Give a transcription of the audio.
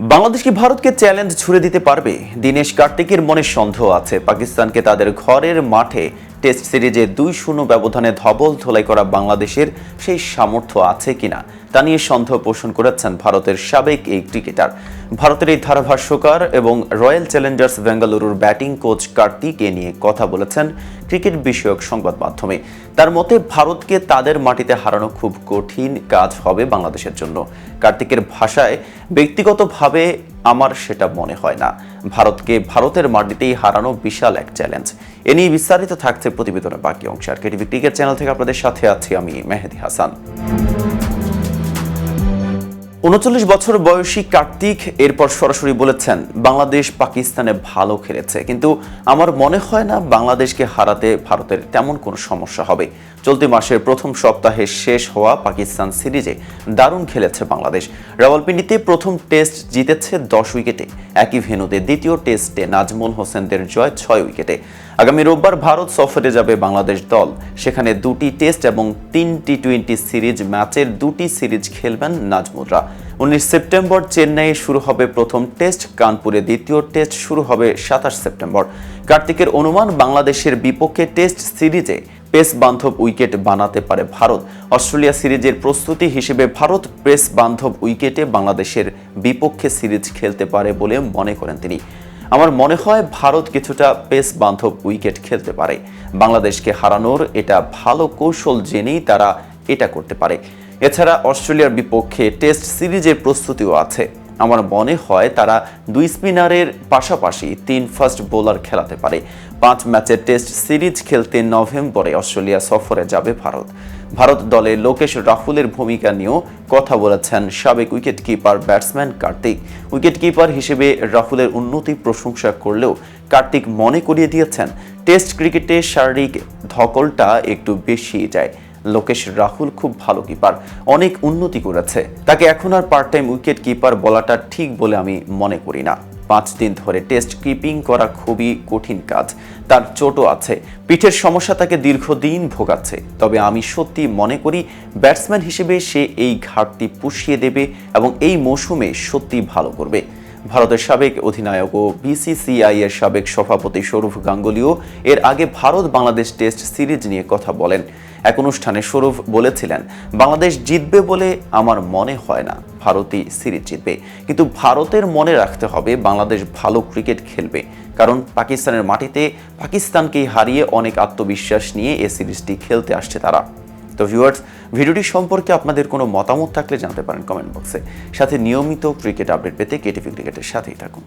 বাংলাদেশ কি ভারতকে চ্যালেঞ্জ ছুড়ে দিতে পারবে? দীনেশ কার্তিকের মনে সন্দেহ আছে। পাকিস্তানকে তাদের ঘরের মাঠে টেস্ট সিরিজে দুই শূন্য ব্যবধানে ধবল ধোলাই করা বাংলাদেশের সেই সামর্থ্য আছে কিনা তা নিয়ে সন্দেহ পোষণ করেছেন ভারতের সাবেক এই ক্রিকেটার। ভারতের এই ধারাভাষ্যকার এবং রয়্যাল চ্যালেঞ্জার্স বেঙ্গালুরুর ব্যাটিং কোচ কার্তিক এ নিয়ে কথা বলেছেন ক্রিকেট বিষয়ক সংবাদ মাধ্যমে। তার মতে, ভারতকে তাদের মাটিতে হারানো খুব কঠিন কাজ হবে বাংলাদেশের জন্য। কার্তিকের ভাষায় ব্যক্তিগতভাবে আমার সেটা মনে হয় না। ভারতকে ভারতের মাটিতেই হারানো বিশাল এক চ্যালেঞ্জ এ নিয়ে বিস্তারিত থাকছে প্রতিবেদনের বাকি অংশ। আর কেটিভি ক্রিকেট চ্যানেল থেকে আপনাদের সাথে আছি আমি মেহেদি হাসান। উনচল্লিশ বছর বয়সী কার্তিক এরপর সরাসরি বলেছেন, বাংলাদেশ পাকিস্তানে ভালো খেলেছে। কিন্তু আমার মনে হয় না বাংলাদেশকে হারাতে ভারতের তেমন কোনো সমস্যা হবে। চলতি মাসের প্রথম সপ্তাহে শেষ হওয়া পাকিস্তান সিরিজে দারুণ খেলেছে বাংলাদেশ। রাওয়ালপিন্ডিতে প্রথম টেস্ট জিতেছে দশ উইকেটে। একই ভেনুতে দ্বিতীয় টেস্টে নাজমুল হোসেনদের জয় ছয় উইকেটে। আগামী রোববার ভারত সফরে যাবে বাংলাদেশ দল। সেখানে দুটি টেস্ট এবং তিনটি টোয়েন্টি সিরিজ ম্যাচের দুটি সিরিজ খেলবেন নাজমুলরা। উনিশ সেপ্টেম্বর চেন্নাইয়ে শুরু হবে প্রথম টেস্ট, কানপুরে দ্বিতীয় টেস্ট শুরু হবে সাতাশ সেপ্টেম্বর। কার্তিকের অনুমান, বাংলাদেশের বিপক্ষে টেস্ট সিরিজে পেস বান্ধব উইকেট বানাতে পারে ভারত। অস্ট্রেলিয়া সিরিজের প্রস্তুতি হিসেবে ভারত পেস বান্ধব উইকেটে বাংলাদেশের বিপক্ষে সিরিজ খেলতে পারে বলে মনে করেন তিনি। আমার মনে হয় ভারত কিছুটা পেস বান্ধব উইকেট খেলতে পারে। বাংলাদেশকে হারানোর এটা ভালো কৌশল জেনেই তারা এটা করতে পারে। এছাড়া অস্ট্রেলিয়ার বিপক্ষে টেস্ট সিরিজের প্রস্তুতিও আছে। আমার মনে হয় তারা দুই স্পিনারের পাশাপাশি তিন ফাস্ট বোলার খেলাতে পারে। পাঁচ ম্যাচের টেস্ট সিরিজ খেলতে নভেম্বরে অস্ট্রেলিয়া সফরে যাবে ভারত। ভারত দলে লোকেশ রাহুলের ভূমিকা নিয়েও কথা বলেছেন সাবেক wicket keeper batsman Karthik. Wicket keeper হিসেবে রাহুলের উন্নতি প্রশংসা করলেও কার্তিক মনে করিয়ে দিয়েছেন, টেস্ট ক্রিকেটে শারীরিক ধকলটা একটু বেশি যায়। লোকেশ রাহুল খুব ভালো কিপার অনেক উন্নতি করেছে। তাকে এখন আর পার্ট টাইম উইকেট কিপার বলাটা ঠিক বলে আমি মনে করি না। পাঁচ দিন ধরে টেস্ট কিপিং করা খুবই কঠিন কাজ। তার চোটও আছে। পিঠের সমস্যা তাকে দীর্ঘদিন ভোগাচ্ছে। তবে আমি সত্যি মনে করি ব্যাটসম্যান হিসেবে সে এই ঘাটতি পুষিয়ে দেবে এবং এই মৌসুমে সত্যি ভালো করবে। ভারতের সাবেক অধিনায়ক ও বিসিসিআই এর সাবেক সভাপতি সৌরভ গাঙ্গুলিও এর আগে ভারত বাংলাদেশ টেস্ট সিরিজ নিয়ে কথা বলেন। এক অনুষ্ঠানে সৌরভ বলেছিলেন, বাংলাদেশ জিতবে বলে আমার মনে হয় না। ভারতই সিরিজ জিতবে। কিন্তু ভারতের মনে রাখতে হবে বাংলাদেশ ভালো ক্রিকেট খেলবে। কারণ পাকিস্তানের মাটিতে পাকিস্তানকেই হারিয়ে অনেক আত্মবিশ্বাস নিয়ে এ সিরিজটি খেলতে আসছে তারা। তো ভিউয়ার্স ভিডিওটি সম্পর্কে আপনাদের কোনো মতামত থাকলে জানাতে পারেন কমেন্ট বক্সে। সাথে নিয়মিত ক্রিকেট আপডেট পেতে কেটিভি ক্রিকেটের সাথেই থাকুন।